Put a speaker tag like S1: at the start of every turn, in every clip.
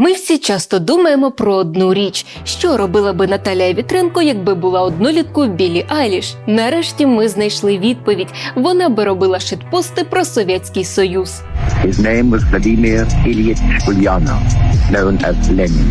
S1: Ми всі часто думаємо про одну річ, що робила би Наталія Вітренко, якби була одноліткою Білі Айліш. Нарешті ми знайшли відповідь. Вона би робила шитпости про Совєтський Союз.
S2: His name was Vladimir Ilyich Ulyanov, known as Lenin.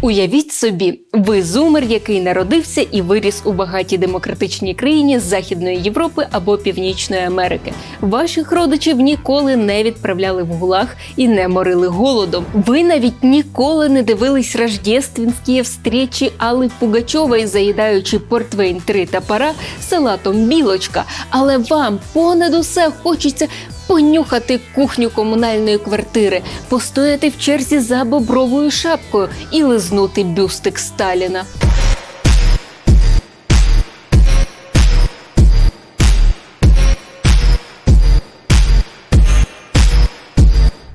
S1: Уявіть собі, ви зумер, який народився і виріс у багатій демократичній країні з Західної Європи або Північної Америки. Ваших родичів ніколи не відправляли в гулаг і не морили голодом. Ви навіть ніколи не дивились рождественські встречі Алли Пугачової, заїдаючи портвейн три топора салатом білочка. Але вам понад усе хочеться понюхати кухню комунальної квартири, постояти в черзі за бобровою шапкою і лизнути бюстик Сталіна.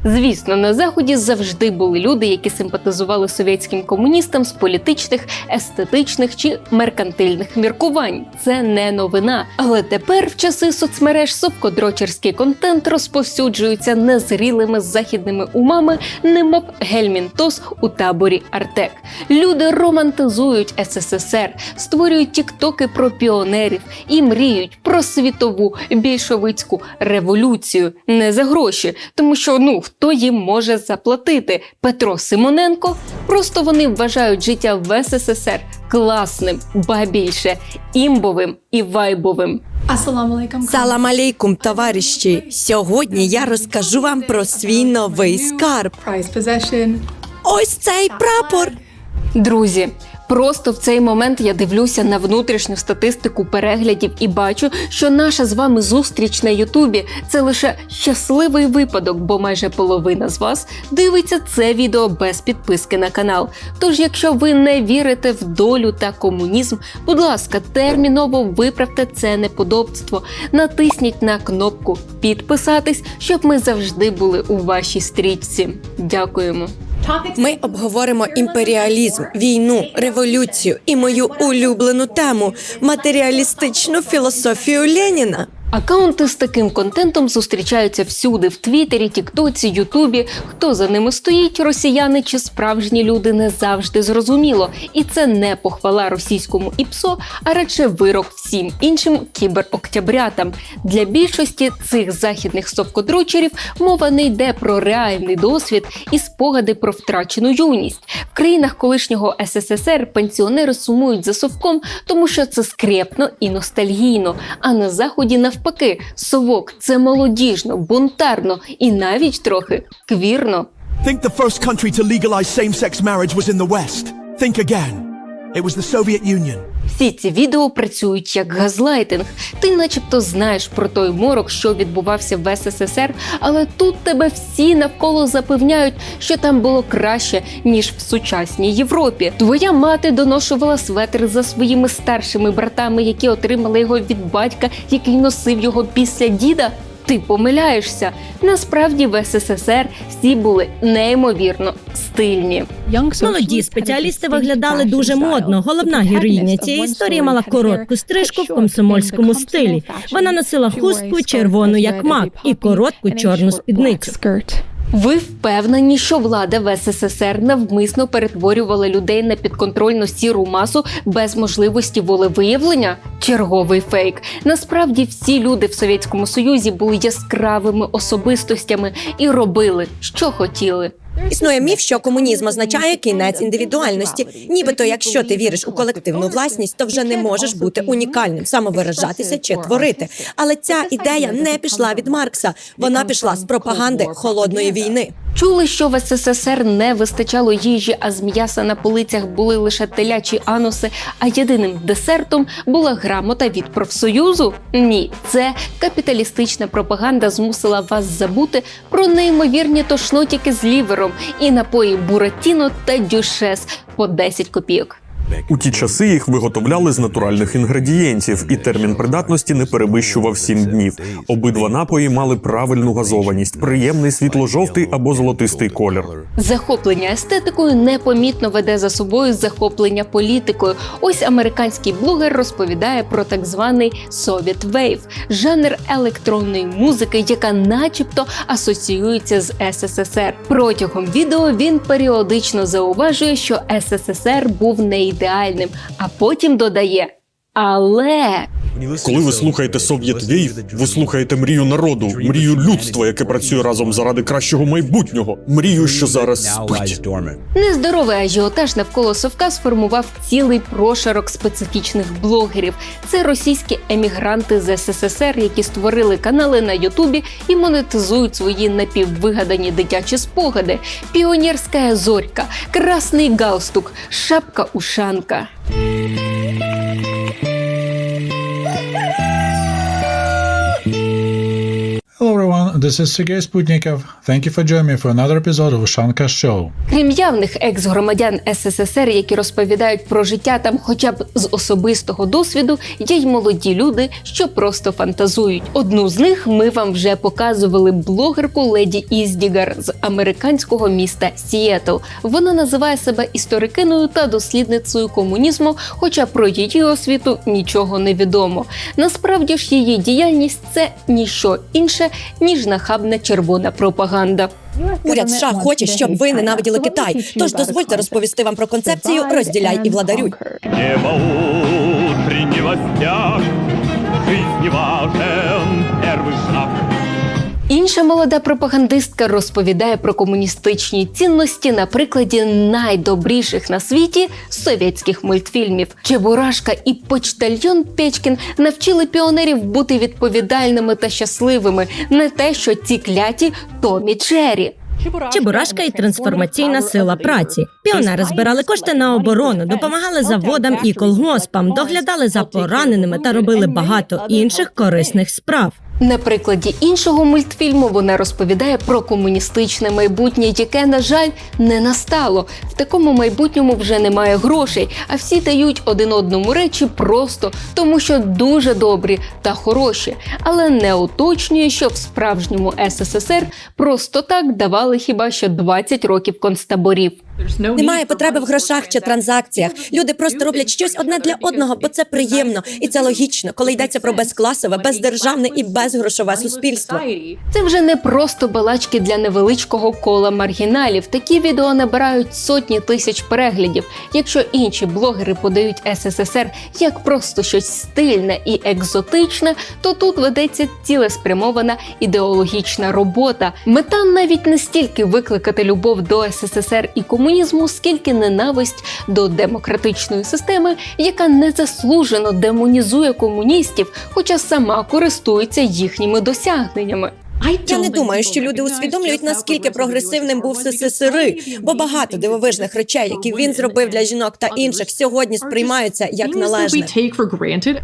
S1: Звісно, на заході завжди були люди, які симпатизували совєтським комуністам з політичних, естетичних чи меркантильних міркувань. Це не новина. Але тепер, в часи соцмереж, совкодрочерський контент розповсюджується незрілими західними умами, немов гельмінтос у таборі Артек. Люди романтизують СССР, створюють тіктоки про піонерів і мріють про світову більшовицьку революцію не за гроші, тому що ну хто їм може заплатити? Петро Симоненко. Просто вони вважають життя в СССР класним, ба більше імбовим і вайбовим.
S3: Ассаламу алейкум.
S4: Салам алейкум, товариші! Сьогодні я розкажу вам про свій новий скарб. Ось цей прапор.
S1: Друзі, просто в цей момент я дивлюся на внутрішню статистику переглядів і бачу, що наша з вами зустріч на Ютубі це лише щасливий випадок, бо майже половина з вас дивиться це відео без підписки на канал. Тож, якщо ви не вірите в долю та комунізм, будь ласка, терміново виправте це неподобство. Натисніть на кнопку підписатись, щоб ми завжди були у вашій стрічці. Дякуємо.
S4: Ми обговоримо імперіалізм, війну, революцію і мою улюблену тему матеріалістичну філософію Леніна.
S1: Акаунти з таким контентом зустрічаються всюди в Твіттері, Тіктоці, Ютубі. Хто за ними стоїть, росіяни чи справжні люди не завжди зрозуміло. І це не похвала російському ІПСО, а радше вирок всім іншим кібероктябрятам. Для більшості цих західних совкодрочерів мова не йде про реальний досвід і спогади про втрачену юність. В країнах колишнього СССР пенсіонери сумують за совком, тому що це скрепно і ностальгійно. А на заході навпаки, совок це молодіжно, бунтарно і навіть трохи квірно.
S5: Think the first country to legalize same sex marriage was in the West. Think again. It was the Soviet Union.
S1: Всі ці відео працюють як газлайтинг. Ти, начебто, знаєш про той морок, що відбувався в СССР, але тут тебе всі навколо запевняють, що там було краще ніж в сучасній Європі. Твоя мати доношувала светр за своїми старшими братами, які отримали його від батька, який носив його після діда. Ти помиляєшся. Насправді в СССР всі були неймовірно стильні.
S6: Молоді спеціалісти виглядали дуже модно. Головна героїня цієї історії мала коротку стрижку в комсомольському стилі. Вона носила хустку червону як мак і коротку чорну спідницю.
S1: Ви впевнені, що влада в СССР навмисно перетворювала людей на підконтрольну сіру масу без можливості волевиявлення? Черговий фейк. Насправді всі люди в Совєтському Союзі були яскравими особистостями і робили, що хотіли.
S4: Існує міф, що комунізм означає кінець індивідуальності. Нібито, якщо ти віриш у колективну власність, то вже не можеш бути унікальним, самовиражатися чи творити. Але ця ідея не пішла від Маркса. Вона пішла з пропаганди холодної війни.
S1: Чули, що в СССР не вистачало їжі, а з м'яса на полицях були лише телячі ануси, а єдиним десертом була грамота від профсоюзу? Ні, це капіталістична пропаганда змусила вас забути про неймовірні тошнотіки з лівером і напої Буратіно та Дюшес по 10 копійок.
S7: У ті часи їх виготовляли з натуральних інгредієнтів, і термін придатності не перевищував 7 днів. Обидва напої мали правильну газованість, приємний світло-жовтий або золотистий колір.
S1: Захоплення естетикою непомітно веде за собою захоплення політикою. Ось американський блогер розповідає про так званий Soviet Wave – жанр електронної музики, яка, начебто, асоціюється з СССР. Протягом відео він періодично зауважує, що СССР був не ідеальним, а потім додає. Але
S7: Коли ви слухаєте Совєт Вейв, ви слухаєте мрію народу, мрію людства, яке працює разом заради кращого майбутнього, мрію, що зараз спить.
S1: Нездоровий ажіотаж навколо совка сформував цілий прошарок специфічних блогерів. Це російські емігранти з СССР, які створили канали на Ютубі і монетизують свої напіввигадані дитячі спогади. Піонерська зорька, красний галстук, шапка ушанка.
S8: This is Sergei Sputnikov. Thank you for joining me for another episode of Ushanka Show.
S1: Крім явних екс-громадян СССР, які розповідають про життя там хоча б з особистого досвіду, є й молоді люди, що просто фантазують. Одну з них ми вам вже показували блогерку Леді Іздігар з американського міста Сіетл. Вона називає себе історикиною та дослідницею комунізму, хоча про її освіту нічого не відомо. Насправді ж її діяльність це ніщо інше ніж нахабна червона пропаганда.
S4: Уряд США хоче, щоб ви ненавиділи Китай. Тож дозвольте розповісти вам про концепцію розділяй і владарюй.
S9: Не
S1: Інша молода пропагандистка розповідає про комуністичні цінності на прикладі найдобріших на світі совєтських мультфільмів. Чебурашка і почтальйон Печкін навчили піонерів бути відповідальними та щасливими, не те, що ці кляті Томі Джері.
S6: Чебурашка і трансформаційна сила праці. Піонери збирали кошти на оборону, допомагали заводам і колгоспам, доглядали за пораненими та робили багато інших корисних справ.
S1: На прикладі іншого мультфільму вона розповідає про комуністичне майбутнє, яке, на жаль, не настало. В такому майбутньому вже немає грошей, а всі дають один одному речі просто тому, що дуже добрі та хороші, але не уточнює, що в справжньому СССР просто так давали хіба що 20 років концтаборів.
S4: Немає потреби в грошах чи транзакціях. Люди просто роблять щось одне для одного, бо це приємно і це логічно, коли йдеться про безкласове, бездержавне і безгрошове суспільство.
S1: Це вже не просто балачки для невеличкого кола маргіналів. Такі відео набирають сотні тисяч переглядів. Якщо інші блогери подають СССР як просто щось стильне і екзотичне, то тут ведеться цілеспрямована ідеологічна робота. Мета навіть не стільки викликати любов до СССР і комунізму, скільки ненависть до демократичної системи, яка незаслужено демонізує комуністів, хоча сама користується їхніми досягненнями.
S4: Я не думаю, що люди усвідомлюють, наскільки прогресивним був СССР, бо багато дивовижних речей, які він зробив для жінок та інших, сьогодні сприймаються як належне.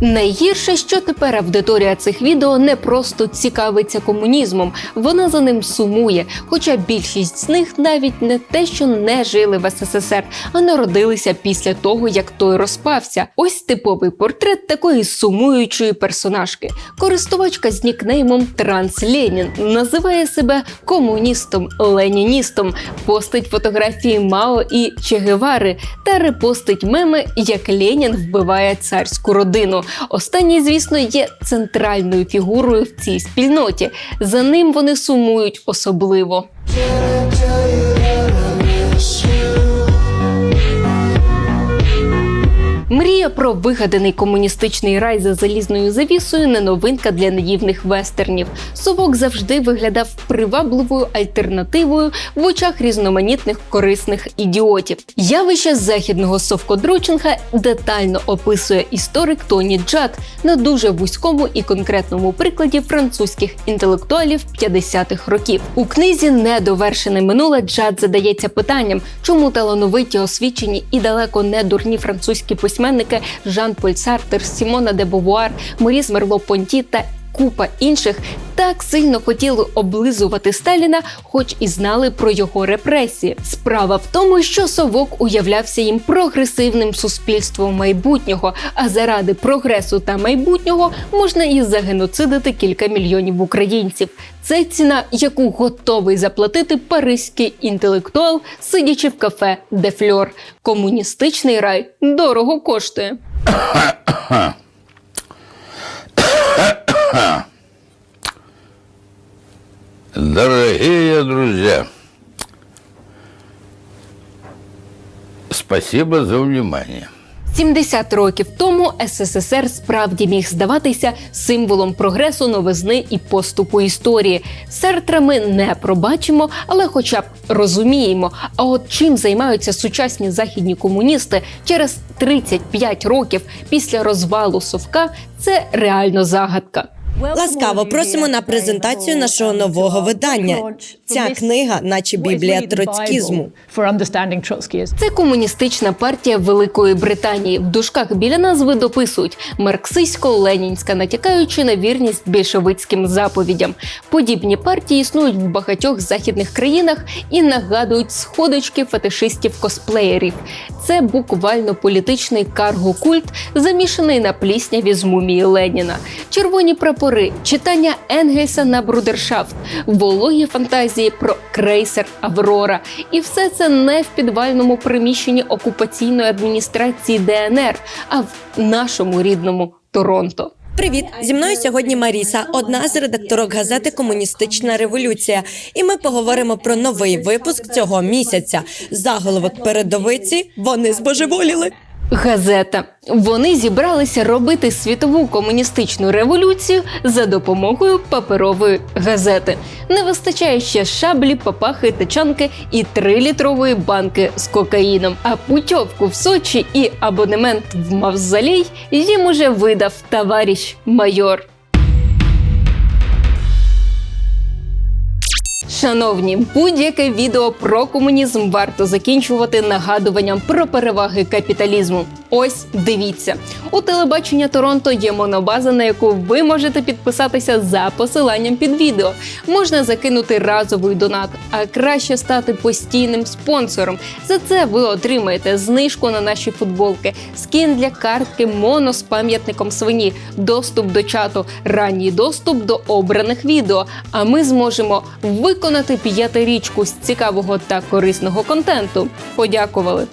S1: Найгірше, що тепер аудиторія цих відео не просто цікавиться комунізмом, вона за ним сумує. Хоча більшість з них навіть не те, що не жили в СССР, а народилися після того, як той розпався. Ось типовий портрет такої сумуючої персонажки. Користувачка з нікнеймом Транс Ленін називає себе комуністом, леніністом, постить фотографії Мао і Че Гевари та репостить меми, як Ленін вбиває царську родину. Останній, звісно, є центральною фігурою в цій спільноті. За ним вони сумують особливо. Мрія про вигаданий комуністичний рай за залізною завісою не новинка для наївних вестернів. Совок завжди виглядав привабливою альтернативою в очах різноманітних корисних ідіотів. Явище західного совкодрочинга детально описує історик Тоні Джад на дуже вузькому і конкретному прикладі французьких інтелектуалів 50-х років. У книзі Недовершене минуле Джад задається питанням, чому талановиті освічені і далеко не дурні французькі письменники Жан-Поль Сартер, Сімона де Бовуар, Моріс Мерло Понті та купа інших так сильно хотіли облизувати Сталіна, хоч і знали про його репресії. Справа в тому, що совок уявлявся їм прогресивним суспільством майбутнього. А заради прогресу та майбутнього можна і загеноцидити кілька мільйонів українців. Це ціна, яку готовий заплатити паризький інтелектуал, сидячи в кафе де Фльор. Комуністичний рай дорого коштує.
S10: Дорогие друзья, спасибо за внимание.
S1: 70 років тому СССР справді міг здаватися символом прогресу, новизни і поступу історії. Сертра ми не пробачимо, але хоча б розуміємо. А от чим займаються сучасні західні комуністи через 35 років після розвалу совка, це реально загадка.
S4: Ласкаво просимо на презентацію нашого нового видання. Ця книга, наче біблія троцькізму.
S1: Це комуністична партія Великої Британії. В дужках біля назви дописують марксистсько-ленінська, натякаючи на вірність більшовицьким заповідям. Подібні партії існують в багатьох західних країнах і нагадують сходочки фетишистів-косплеєрів. Це буквально політичний карго-культ, замішаний на плісняві з мумії Леніна. Червоні прапори, читання Енгельса на брудершафт, вологі фантазії про крейсер Аврора. І все це не в підвальному приміщенні окупаційної адміністрації ДНР, а в нашому рідному Торонто.
S4: Привіт! Зі мною сьогодні Маріса, одна з редакторок газети Комуністична революція. І ми поговоримо про новий випуск цього місяця. Заголовок передовиці вони збожеволіли.
S1: Газета. Вони зібралися робити світову комуністичну революцію за допомогою паперової газети. Не вистачає ще шаблі, папахи, тачанки і трилітрової банки з кокаїном. А путьовку в Сочі і абонемент в мавзолей їм уже видав товариш майор. Шановні, будь-яке відео про комунізм варто закінчувати нагадуванням про переваги капіталізму. Ось дивіться. У телебачення Торонто є монобаза, на яку ви можете підписатися за посиланням під відео. Можна закинути разовий донат, а краще стати постійним спонсором. За це ви отримаєте знижку на наші футболки, скін для картки моно з пам'ятником свині, доступ до чату, ранній доступ до обраних відео. А ми зможемо виконати п'ятирічку з цікавого та корисного контенту. Подякували.